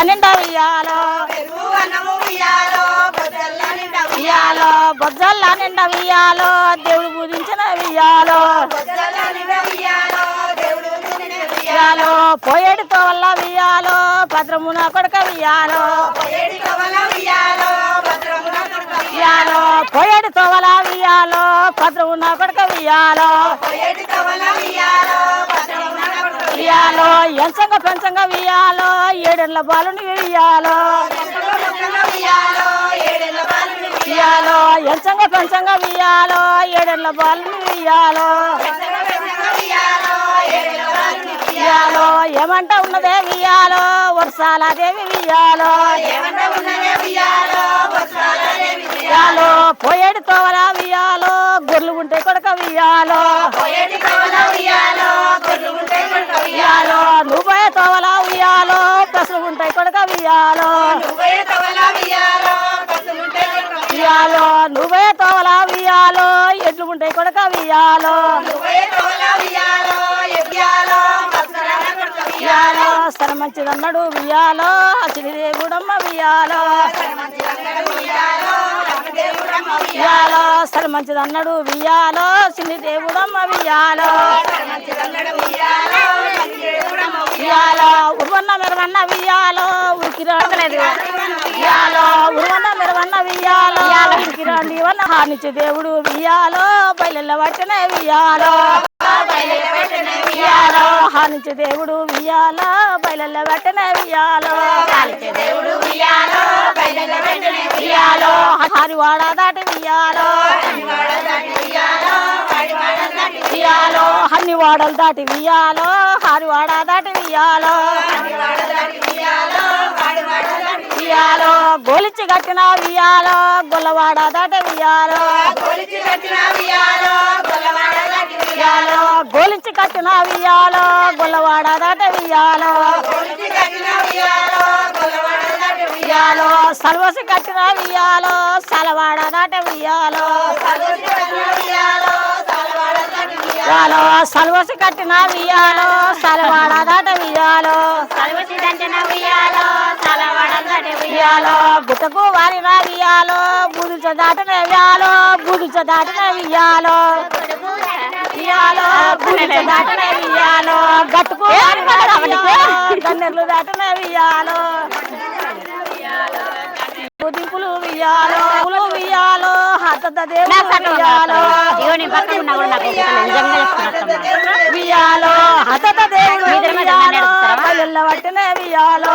నిండా ఉయ్యాలో వియ్యాలో బొజ్జల్ల నిండా ఉయ్యాలో దేవుడు పూజించిన వియ్యాలో వియ్యాలో పోయేటితో వల్ల వియ్యాలో భద్రమున కొడక వియ్యాలో వియ్యాలో పోయేటితో వల్ల వియ్యాలో భద్రమున కొడక వియ్యాలో వేయాలో? ఎంచంగా పెంచంగా వేయాలో? ఏడెళ్ళ బాలుని వేయాలో? వేయాలో? ఎంచంగా పెంచంగా వేయాలో? ఏడెళ్ళ బాలుని వేయాలో? వియ్యాలో ఏమంట ఉన్నదే వియ్యాలో వర్షాల దేవి వియ్యాలో పోయేడు తోవల వేయాలో? గొర్రెలు ఉంటే కొడక వియ్యాలో తోవల వియ్యాలో ఎడ్లు ఉంటాయి కొడక వియ్యాలో సర మంచిదన్నాడు వియ్యాలో శ్రీదేవుడమ్మ వియ్యాలో వియ్యాలో సర మంచిదన్నాడు వియ్యాలో శ్రీదేవుడమ్మ వియ్యాలో వియ్యాలో ఉరువన్న మెరవన్న వియ్యాలో ఉరికి రావట్లేదు వియ్యాలో ఉరువన్న మెరవన్న వియ్యాలో ఉరికి వల్ల వన్న హానిచ్చు దేవుడు వియాలో బయలు పట్టిన వియాలో వియ్యాలో. హానిచ్చు దేవుడు వియాలో బయలు పట్టిన వియాలో దేవుడు వియాలో వియ్యాలో. హరివాడ దాటి వియాలో వియాలో అన్ని వాడలు దాటి వియ్యాలో హరివాడ దాటి వియాలో వియ్యాలో గోలిచ్చి కట్టిన వియ్యాలో గొల్లవాడ దాటి వియ్యాలో వియ్యాలో గోలించి కట్టిన వియ్యాలో గొల్లవాడ దాట వియ్యాలో వియ్యాలో సల్వసి కట్టిన వియ్యాలో సలవాడ దాట వియ్యాలో సల్వసి కట్టిన వియ్యాలో సలవాడ దాట వియ్యాలో వియ్యాలో గుట్టకు వారిన వియ్యాలో బూదుచ దాటిన వియ్యాలో బూదుచ దాటిన వియ్యాలో బూదుచ దాటిన వియ్యాలో గట్టుకు వియ్యాలో గన్నెర్లు దాటిన వియ్యాలో దింపులు వియ్యాలో పూలు వియ్యాలో హతద దేవుడు వియ్యాలో వియ్యాలో హతద దేవుడు వియ్యాలో కళ్ళ పట్టిన వియ్యాలో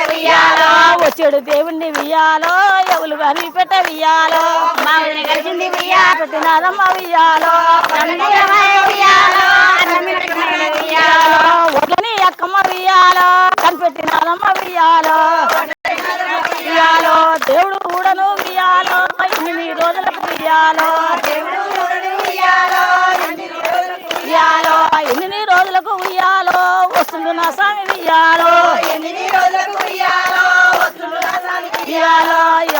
వచ్చేడు దేవుణ్ణి వియ్యాలో ఎవరు గది పెట్ట వియ్యాలో. పెట్టినాదమ్మ వియ్యాలో. ఒడ్లని అక్కమ్మ వియ్యాలో. కనిపెట్టినాదమ్మ వియ్యాలో. వియ్యాలో దేవుడు కూడను వియ్యాలో. ఇన్ని రోజులకు వియ్యాలో. వియ్యాలో. ఎన్ని రోజులకు ఉయ్యాలో వస్తుంది నా స్వామి వియ్యాలో. వియ్యాలో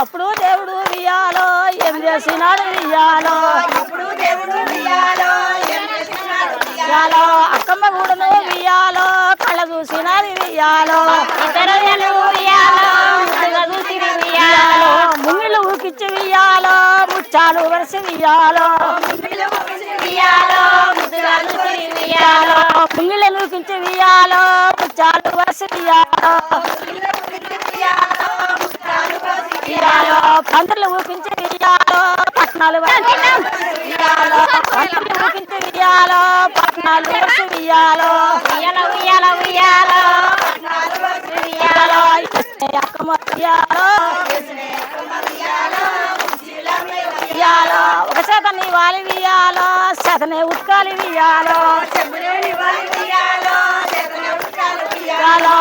ఎప్పుడు దేవుడు వియ్యాలో ఏం చేసినాడు వియ్యాలో వియ్యాలో అక్కమ్మ కూడను వియ్యాలో కళ్ళ చూసినది వియ్యాలో ముంగిళ్ళు ఊకిచ్చి వియ్యాలో ముచ్చాలు వరిసి వియ్యాలో ముంగిళ్ళు ఊకించి వియ్యాలో ముచ్చాలు వరిసి వియ్యాలో అందరిలో ఊపించి వియ్యాలో పట్నాలు వరిసి వియ్యాలో పంటలు ఊకించి వియ్యాలో పట్నాలు వరిసి వియ్యాలో వియ్యాలో అక్కమ్మ వియ్యాలో ఒక చేత నీ వాలి వియ్యాలో చేతనే ఉత్కాలి వియ్యాలో వియ్యాలో